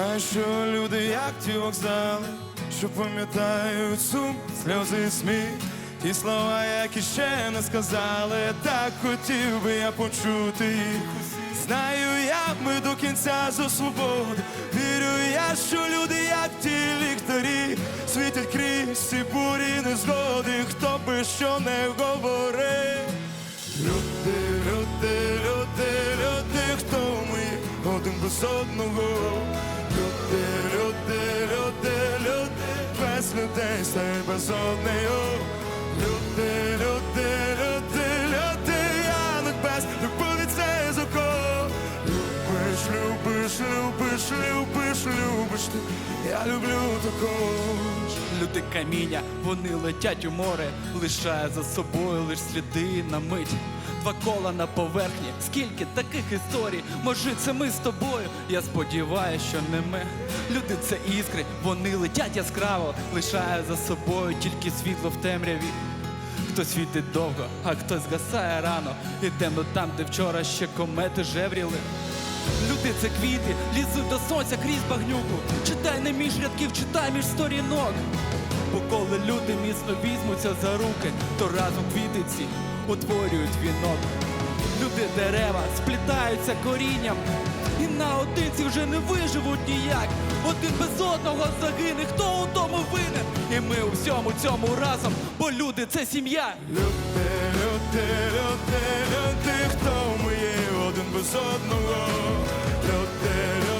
Знаєш, що люди, як ті вокзали, що пам'ятають сум, сльози і сміх, ті слова, які ще не сказали, так хотів би я почути їх. Знаю, як ми до кінця за свободу. Вірю я, що люди, як ті ліхтарі, світять крізь ці бурі незгоди, хто би що не говорив. Люди, люди, люди, люди, хто ми один без одного. Люди, люди, люди, люди, без людей стає без одного. Люди, люди, люди, люди, я не без любові це закон. Любиш, любиш, любиш, любиш, любиш ти, я люблю також. Люди каміння, вони летять у море, лишає за собою лиш сліди на мить. Два кола на поверхні, скільки таких історій, може це ми з тобою. Я сподіваюся, що не ми. Люди це іскри, вони летять яскраво, лишає за собою тільки світло в темряві. Хтось світить довго, а хтось згасає рано. І темно там, де вчора ще комети жевріли. Люди це квіти, лізуть до сонця крізь багнюку. Читай не між рядків, читай між сторінок. Бо коли люди міцно візьмуться за руки, то разом квітиці утворюють вінок. Люди дерева сплітаються корінням, і наодинці вже не виживуть ніяк. Один без одного загине, хто у тому винен? І ми у всьому цьому разом, бо люди це сім'я. Люди, люди, люди, люди, хто ми є один без одного. Люди, люди,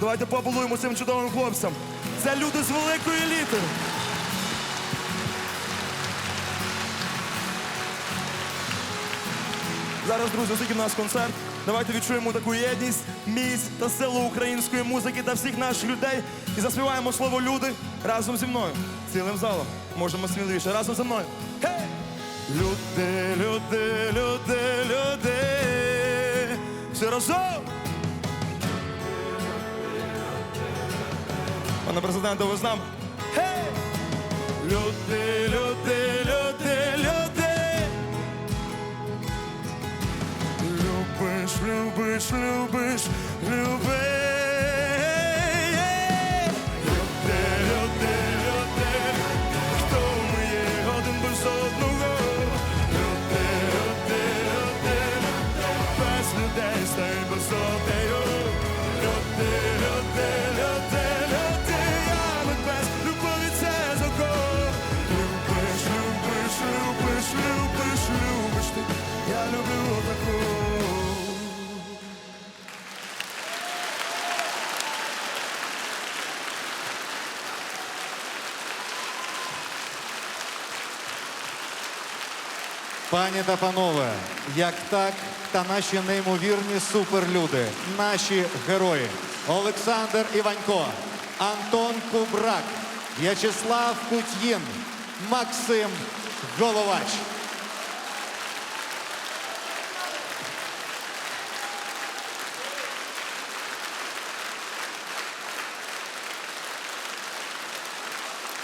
Давайте поаплодуємо цим чудовим хлопцям. Це люди з великої літери. Зараз, друзі, оскільки в нас концерт. Давайте відчуємо таку єдність, міць та силу української музики та всіх наших людей і заспіваємо слово люди разом зі мною. Цілим залом. Можемо сміливіше. Разом зі мною. Люди, люди, люди, люди. Всі разом! Пане президенте, ви з нами? Люди, люди, люди, люди. Любиш, любиш, любиш, любиш. Пані та панове, як так, та наші неймовірні суперлюди, наші герої Олександр Іванько, Антон Кубрак, В'ячеслав Кут'їн, Максим Головач.